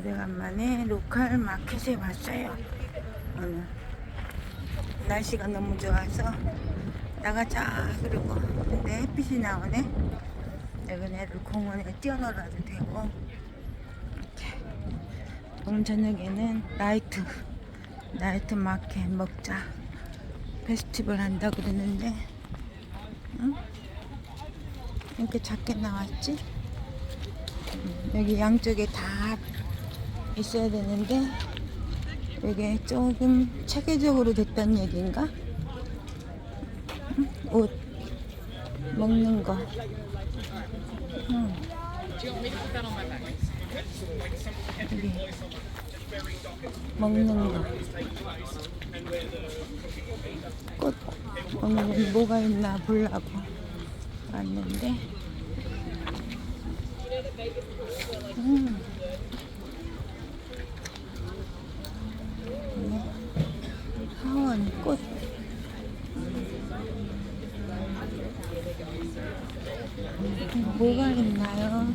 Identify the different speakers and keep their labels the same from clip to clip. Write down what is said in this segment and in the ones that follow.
Speaker 1: 오래간만에 로컬 마켓에 왔어요. 오늘 날씨가 너무 좋아서 나가자 그러고 근데 햇빛이 나오네. 여기 애들 공원에 뛰어놀아도 되고 오늘 저녁에는 나이트 나이트 마켓 먹자 페스티벌 한다 그러는데 응? 이렇게 작게 나왔지? 음, 여기 양쪽에 다 있어야 되는데 이게 조금 체계적으로 됐단 얘기인가? 응? 옷 먹는 거 응. 먹는 거 꽃 오늘은 뭐가 있나 보려고 왔는데 음.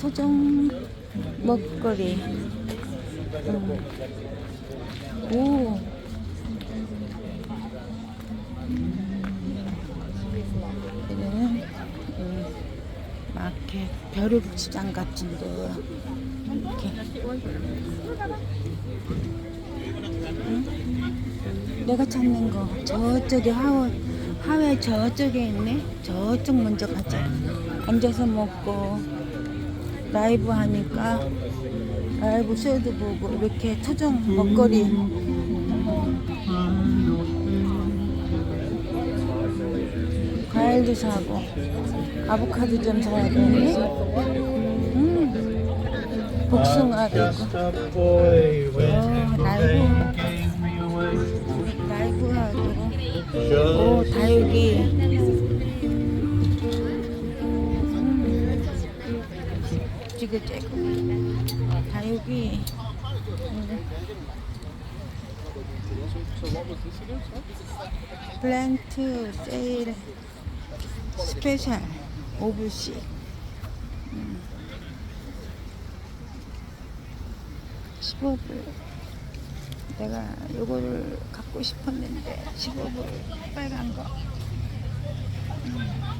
Speaker 1: 토종 먹거리 음. 오 여기는 음, 마켓 벼룩시장 같은데요. 이렇게. 응? 내가 찾는 거 저쪽에 하원 하회 저쪽에 있네. 저쪽 먼저 가자. 앉아서 먹고 라이브 하니까 라이브 쇼도 보고 이렇게 토종 먹거리. 과일도 사고 아보카도 좀 사야 되는데. 음, 복숭아도 있고. 어, 라이브 라이브 하고. 오 다육이 음, 찌그찌그 다육이 음. 플랜트 세일 스페셜 5불씩 음. 15불 내가 요거를 갖고 싶었는데 15불 빨간 거 음.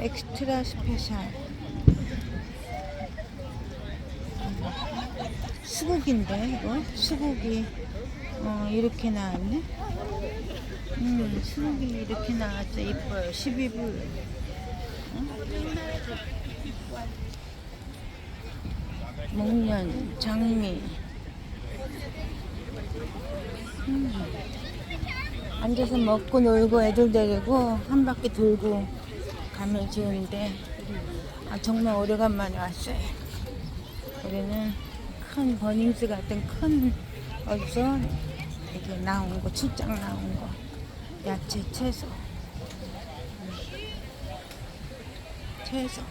Speaker 1: 엑스트라 스페셜 수국인데 이거? 수국이 어, 이렇게 나왔네? 음 수국이 이렇게 나왔죠 이뻐요. 12불. 목련 장미. 음. 앉아서 먹고 놀고 애들 데리고 한 바퀴 돌고 가면 좋은데 아 정말 오래간만에 왔어요 여기는 큰 버닝스 같은 큰 어디서 이렇게 나온 거 출장 나온 거 야채 채소 음. 채소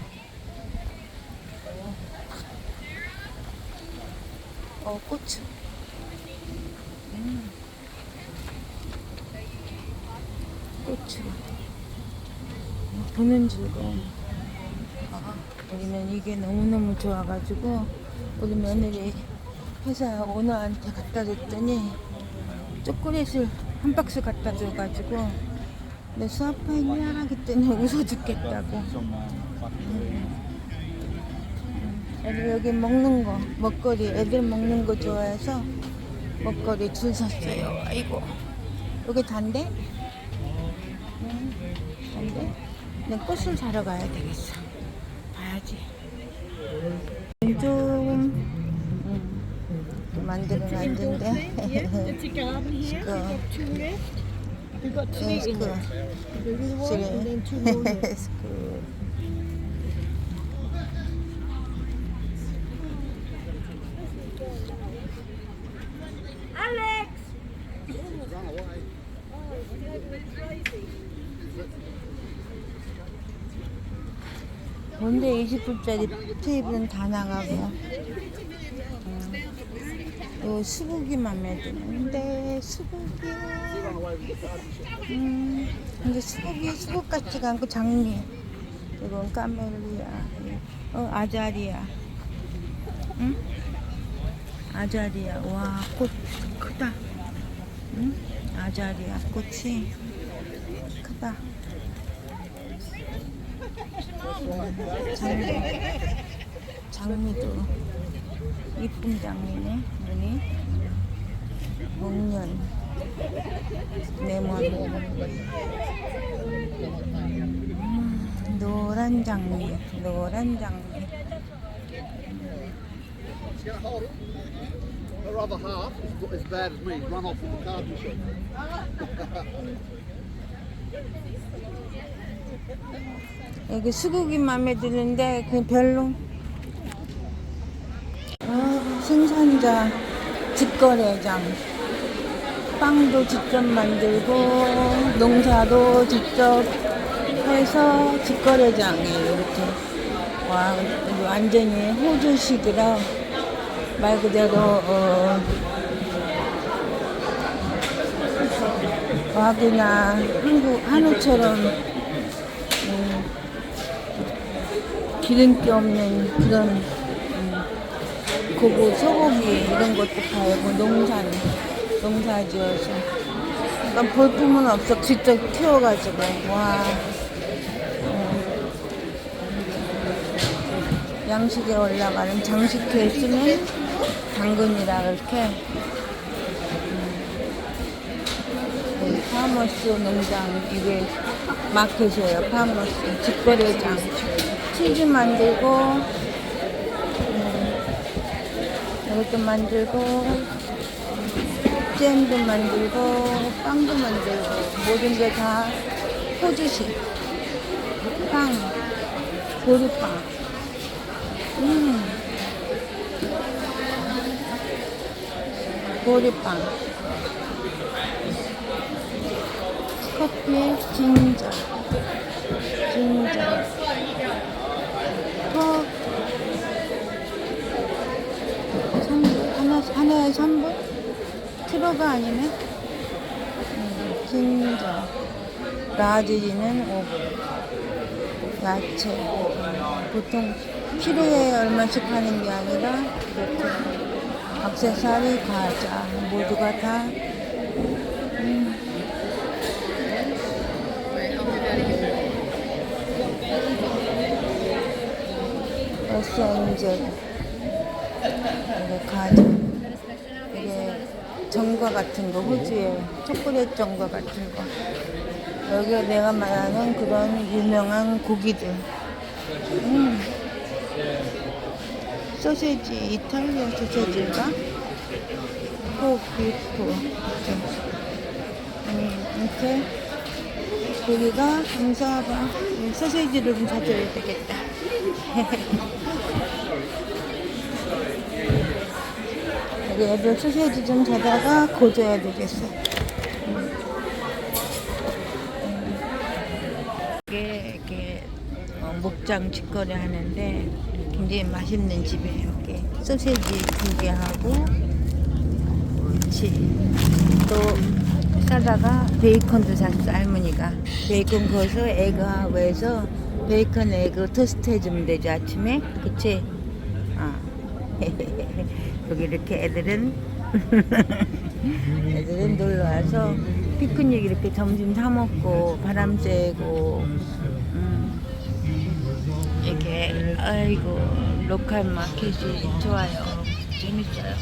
Speaker 1: 어 고추 음. 고추 보는 즐거움 아, 여기는 이게 너무너무 좋아가지고 우리 며느리 회사 오너한테 갖다 줬더니 초콜릿을 한 박스 갖다 줘가지고 내 수아파이냐 그랬더니 웃어 죽겠다고. 애들 여기 먹는 거 먹거리 애들 먹는 거 좋아해서 먹거리 줄 섰어요. 아이고. 여기 단데? 내 꽃을 사러 가야 되겠어 봐야지 좀 음,
Speaker 2: It's a garden here.
Speaker 1: 50불짜리 테이블은 다 나가고요. 어. 또 수국이 맘에 드는데 수국이 음, 근데 수국이 수국 같지가 않고 장미. 이건 까멜리아. 어 아자리아. 응? 아자리아. 와꽃 크다. 응? 아자리아 꽃이 크다. 장미. 장미 도 이쁜 장미네. 눈이. 목련. 레몬. 음, 노란 장미. 노란 장미.
Speaker 3: Her other half is as bad as me. Run off with the card machine.
Speaker 1: 여기 수국이 마음에 드는데 그 별로. 아, 생산자 직거래장. 빵도 직접 만들고 농사도 직접 해서 직거래장이에요 이렇게. 와 완전히 호주식이라 말 그대로 어, 와기나 한국 한우처럼 음, 기름기 없는 그런 음, 고기, 소고기 이런 것도 팔고 농산, 농사 지어서. 약간 볼품은 없어. 직접 키워가지고. 와. 음, 양식에 올라가는 장식회에 쓰는 당근이라 이렇게. 음, 파머스 농장 이게 마켓이에요. 파머스 직거래장 치즈 만들고 음, 이것도 만들고 잼도 만들고 빵도 만들고 모든 게 다 호주식 빵 보리빵. 음. 보리빵. 커피에 진저. 진저 턱 3불 하나, 하나에 3불? 키로가 아니네? 음, 진저 라지지는 5불 야채. 보통 키로에 얼마씩 하는 게 아니라 이렇게 액세서리 과자 모두가 다. 음, 러시아인제? 이게 과자. 이게 전과 같은 거 호주의 초콜릿 전과 같은 거. 여기에 내가 말하는 그런 유명한 고기들. 음. 소세지 이탈리아 소세지인가? 코 비프 음, 이렇게 고기가 감사하다 이 소세지를 좀 사줘야 되겠다 애들 소세지 좀 사다가 고줘야 되겠어. 이게 이렇게 어, 목장 직거래 하는데 굉장히 맛있는 집이에요. 여기 소세지 두 개 하고 그치 또 사다가 베이컨도 샀어 할머니가. 베이컨 거서 에그 하고 해서 베이컨 에그 토스트 해주면 되죠 아침에? 그치? 아 여기 이렇게 애들은 애들은 놀러 와서 피크닉 이렇게 점심 사 먹고 바람 쐬고 음, 이렇게 아이고 로컬 마켓이 좋아요. 재밌어요.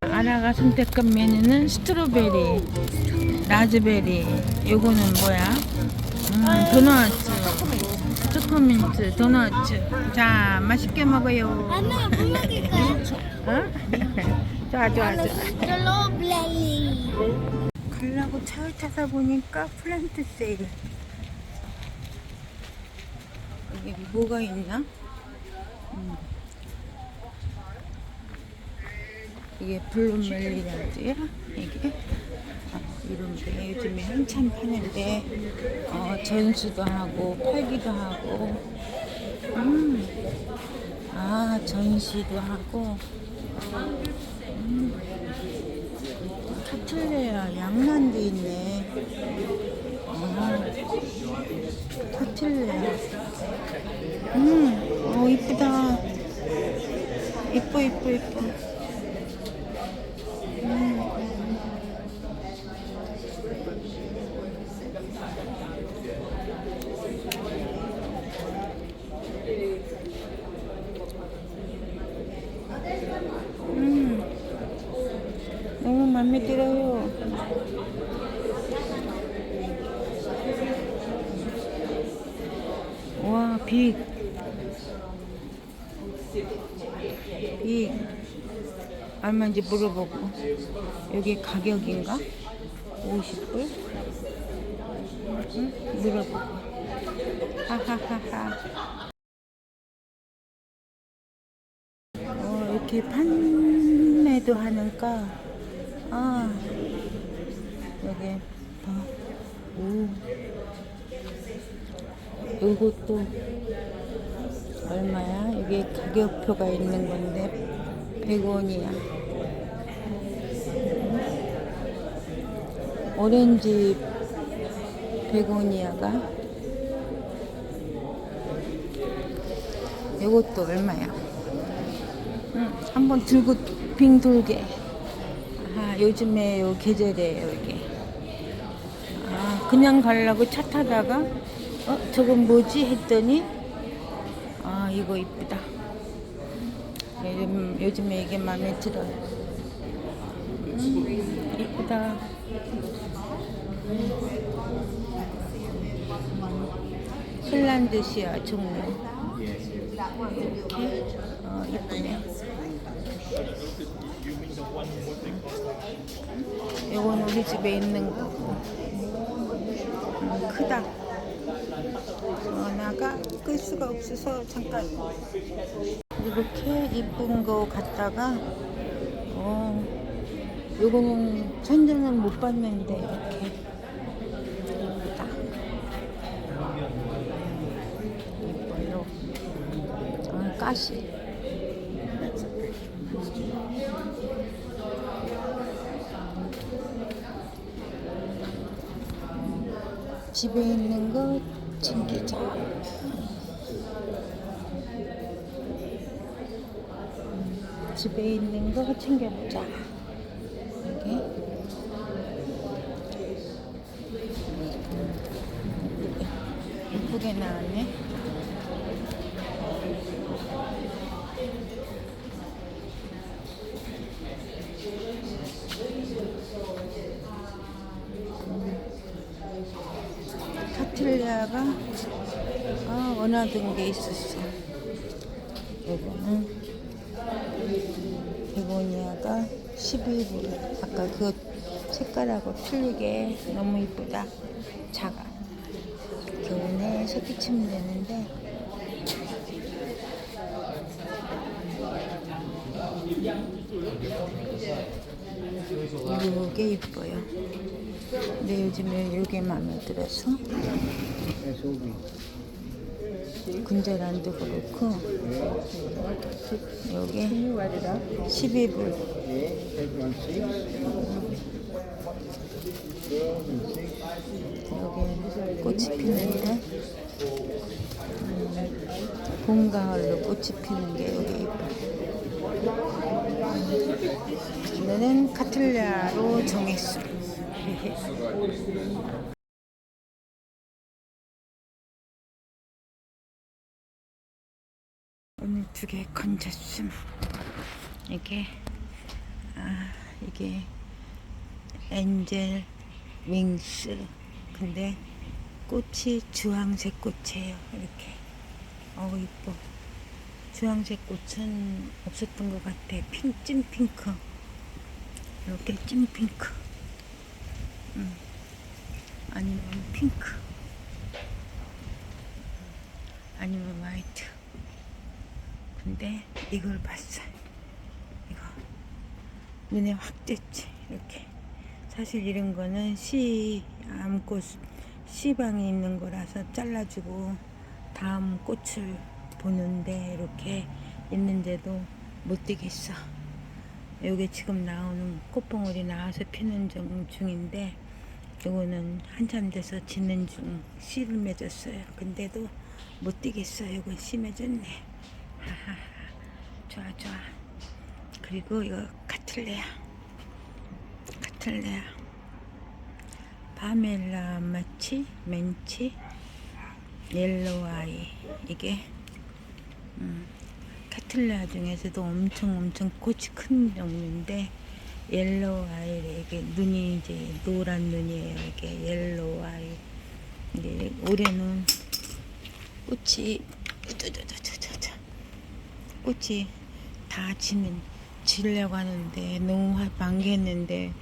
Speaker 1: 아나가 선택한 메뉴는 스트로베리 라즈베리. 요거는 뭐야? 음, 도넛 초코민트 도넛 자 맛있게 먹어요 어? 좋아 좋아 좋아. 가려고 차를 타다 보니까 플랜트 세일 여기 뭐가 있나? 음. 이게 블루멜리라지야? 이게? 어, 이런 게 요즘에 한참 파는데 어, 전수도 하고 팔기도 하고 음. 아 전시도 하고 음. 카틀레아 양난도 있네 아, 터틀레. 음, 어, 이쁘다. 이뻐, 이뻐, 이뻐. 음, 너무 마음에 들어요. 와, 빅. 빅. 얼마인지 물어보고. 여기 가격인가? 50불? 응? 물어보고. 하하하하. 어, 이렇게 판매도 하니까, 아, 여기, 봐. 오. 요것도 얼마야? 여기 가격표가 있는 건데 100원이야. 오렌지 100원이야가 요것도 얼마야? 응, 한번 들고 빙 돌게. 아, 요즘에 요 계절이에요, 이게. 아, 그냥 가려고 차 타다가 어 저건 뭐지? 했더니 아 이거 이쁘다. 요즘 요즘에 이게 마음에 들어. 음, 이쁘다. 음. 핀란드시아 종류 이렇게? 어, 이쁘네. 이건 우리 집에 있는 거고 음, 크다 전화가 끌 수가 없어서 잠깐 이렇게 이쁜 거 갖다가 어 요거는 천장은 못 봤는데 이렇게 예쁘다 이뻐요. 아 가시. 집에 있는 거 챙기자. 집에 있는 거 챙겨보자. 여기. 예쁘게 나왔네. 카틸리아가 아, 원하던 게 있었어. 요거는 베고니아가 12불. 아까 그 색깔하고 틀리게 너무 이쁘다. 작아. 겨우내 새끼 치면 되는데 이게 이뻐요. 근데 요즘에 이게 마음에 들어서 군자란도 그렇고 여기 12불. 여기 꽃이 피는데 음, 봄 가을로 꽃이 피는 게 여기 이뻐 오늘은 카틀리아로 정했어 두 개 건졌음. 이게 아 이게 엔젤 윙스. 근데 꽃이 주황색 꽃이에요. 이렇게. 어우 이뻐. 주황색 꽃은 없었던 것 같아. 핑, 찐 핑크. 이렇게 찐 핑크. 음. 아니면 핑크. 아니면 화이트. 근데 이걸 봤어. 이거 눈에 확 띄지 이렇게. 사실 이런 거는 씨 암꽃 씨방이 있는 거라서 잘라주고 다음 꽃을 보는데 이렇게 있는데도 못 되겠어. 여기 지금 나오는 꽃봉오리 나와서 피는 중- 중인데 이거는 한참 돼서 지는 중 씨를 맺었어요. 근데도 못 뛰겠어요. 씨 맺었네. 하하하. 좋아 좋아. 그리고 이거 카틀레아. 카틀레아. 파멜라 마치 멘치 옐로아이 이게 음, 카틀레아 중에서도 엄청 엄청 꽃이 큰 종류인데 옐로우 아이 이게 눈이 이제 노란 눈이에요. 이게 옐로우 아이. 이게 올해는 꽃이 우두두두두두두. 꽃이 다 지는 지려고 하는데 너무 화- 만개했는데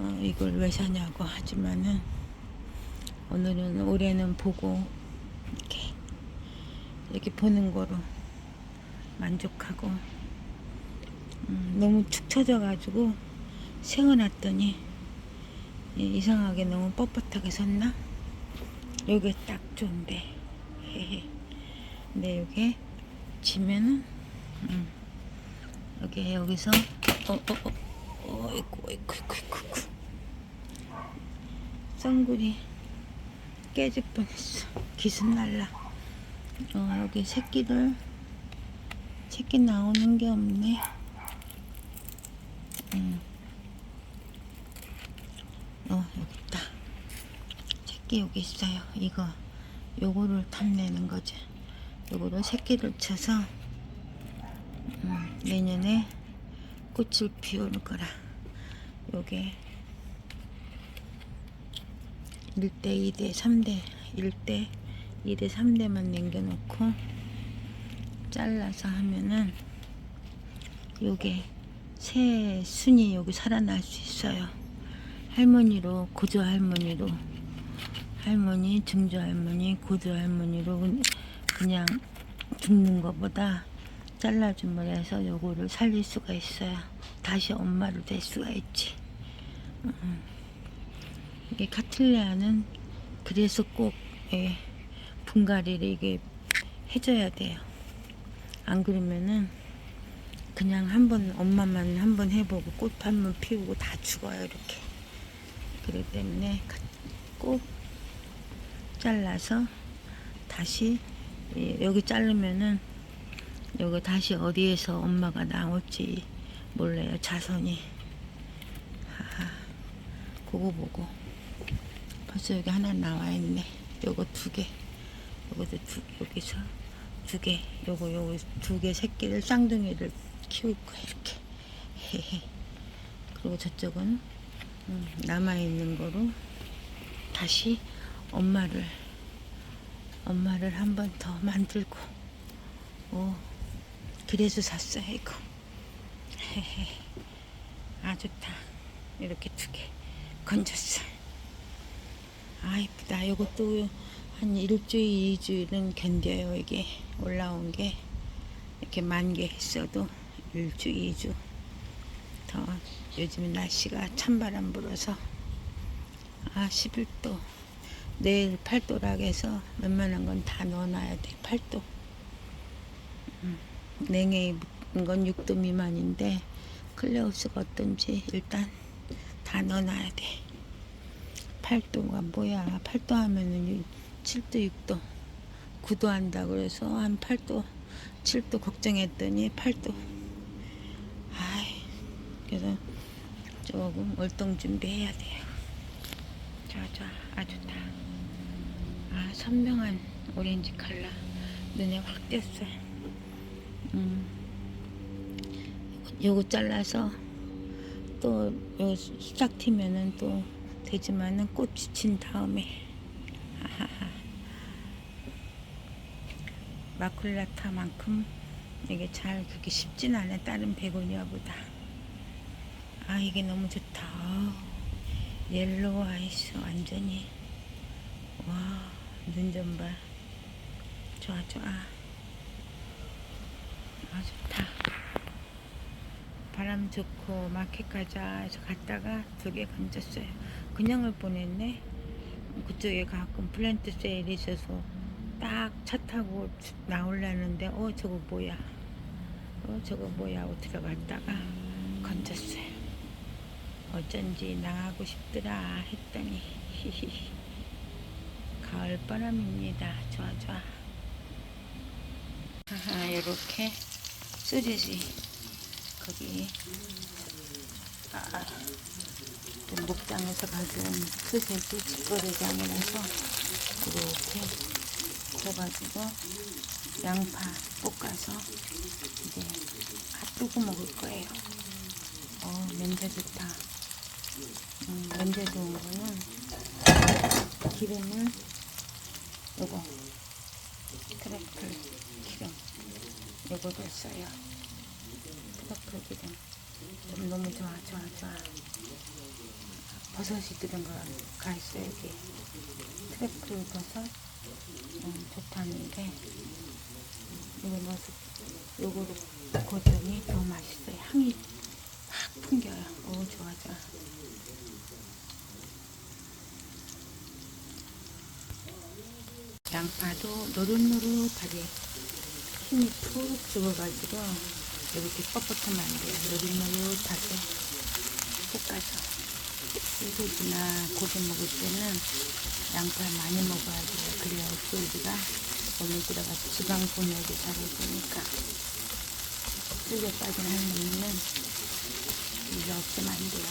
Speaker 1: 어, 이걸 왜 사냐고 하지만은 오늘은 올해는 보고 이렇게 이렇게 보는 거로 만족하고 음, 너무 축 처져가지고 세워놨더니 이- 이상하게 너무 뻣뻣하게 섰나? 요게 딱 좋은데 헤헤. 근데 요게 지면은 음, 여기 여기서. 어어어. 어 이구 어 이구 어이구 어이구 썬굴이 깨질 뻔했어. 기순 날라. 어 여기 새끼들. 새끼 나오는 게 없네. 음. 어 여기 있다. 새끼 여기 있어요. 이거 요거를 탐내는 거지. 요거를 새끼를 쳐서 음, 내년에 꽃을 피우는 거라 요게 1대 2대 3대 1대 2대 3대만 남겨놓고 잘라서 하면은 요게 새 순이 여기 살아날 수 있어요. 할머니로 고조 할머니로 할머니 증조 할머니 고조 할머니로 그냥 죽는 것보다 잘라줌을 해서 요거를 살릴 수가 있어요. 다시 엄마로 될 수가 있지. 음. 이게 카틀레아는 그래서 꼭 예, 분갈이를 이게 해줘야 돼요. 안 그러면은 그냥 한번 엄마만 한 번 해보고 꽃 한 번 피우고 다 죽어요 이렇게. 그렇기 때문에 가- 꼭 잘라서 다시 예, 여기 자르면은 여기 다시 어디에서 엄마가 나올지 몰라요 자손이. 하하. 그거 보고 벌써 여기 하나 나와 있네. 요거 두 개. 요거도 두 여기서 두 개. 요거 요거 두 개 새끼를 쌍둥이를 키울 거야 이렇게. 헤헤. 그리고 저쪽은 음, 남아 있는 거로 다시 엄마를 엄마를 한 번 더 만들고. 오. 그래서 샀어요 이거. 아 좋다. 이렇게 두 개 건졌어. 아 이쁘다. 요것도 한 일주일, 이주일은 견뎌요. 이게 올라온 게 이렇게 만 개 했어도 일주, 이주 더 요즘 날씨가 찬바람 불어서 아 11도 내일 8도라고 해서 웬만한 건 다 넣어놔야 돼. 8도. 음, 냉해 묻은 건 6도 미만인데 클레오스가 어떤지 일단 다 넣어놔야 돼. 8도가 뭐야? 8도 하면은 7도, 6도, 9도 한다 그래서 한 8도, 7도 걱정했더니 8도. 아이, 그래서 조금 월동 준비해야 돼요. 좋아, 좋아, 아주 다. 아, 선명한 오렌지 컬러 눈에 확 띄었어요. 음. 요거 잘라서 또요싹 튀면은 또 되지만은 꽃이 진 다음에. 마쿨라타만큼 이게 잘 그게 쉽진 않아 다른 베고니아보다. 아 이게 너무 좋다. 옐로우 아이스 완전히. 와 눈 좀 봐. 좋아 좋아 아 좋다 바람 좋고 마켓 가자 해서 갔다가 두개 건졌어요. 그냥을 보냈네. 그쪽에 가끔 플랜트 세일이 있어서 딱 차 타고 주- 나오려는데 어 저거 뭐야? 어 저거 뭐야 하고 들어갔다가 건졌어요. 어쩐지 나가고 싶더라 했더니 히히 가을 바람입니다. 좋아 좋아. 하하 이렇게 쓰리지 거기 아, 또 목장에서 가져온 스세지 직거래장이라서 이렇게 구워가지고 양파 볶아서 이제 핫도그 먹을 거예요. 어 냄새 좋다. 음, 냄새 좋은 거는 기름을 요거 트러플 기름 트러플 기름 좀 너무 좋아 좋아 좋아. 버섯이 들은 거가 있어요 여기 트러플 버섯 음, 좋다는데 이거 넣어서 요거로 고더니 더 맛있어요. 향이 확 풍겨요. 오 좋아 좋아. 양파도 노릇노릇하게 힘이 푹 죽어가지고 이렇게 뻣뻣하면 안 돼요. 노릇노릇하게 볶아서 소세지나 고기 먹을 때는 양파 많이 먹어야 돼요. 그래야 소세지가 몸에 들어가서 지방 분해를 잘해주니까 쓸려 빠진 할머니는 이게 없으면 안 돼요.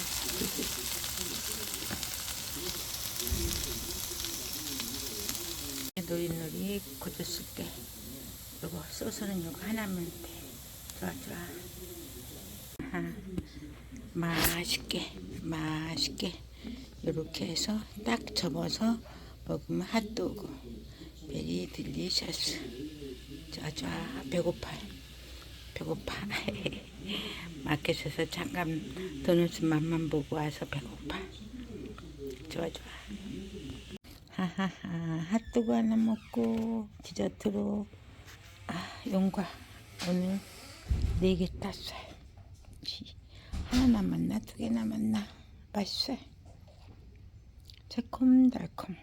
Speaker 1: 노릇노릇 고졌을 때 요거 소스는 요거 하나면 돼. 좋아 좋아. 아, 맛있게 맛있게 이렇게 해서 딱 접어서 먹으면 핫도그. 베리 딜리셔스. 좋아 좋아. 배고파. 배고파. 마켓에서 잠깐 도넛 맛만 보고 와서 배고파. 좋아 좋아. 하하하. 핫도그 하나 먹고 디저트로. 아 용과 오늘 네 개 땄어요 하나 남았나? 두 개 남았나? 맛있어요 새콤달콤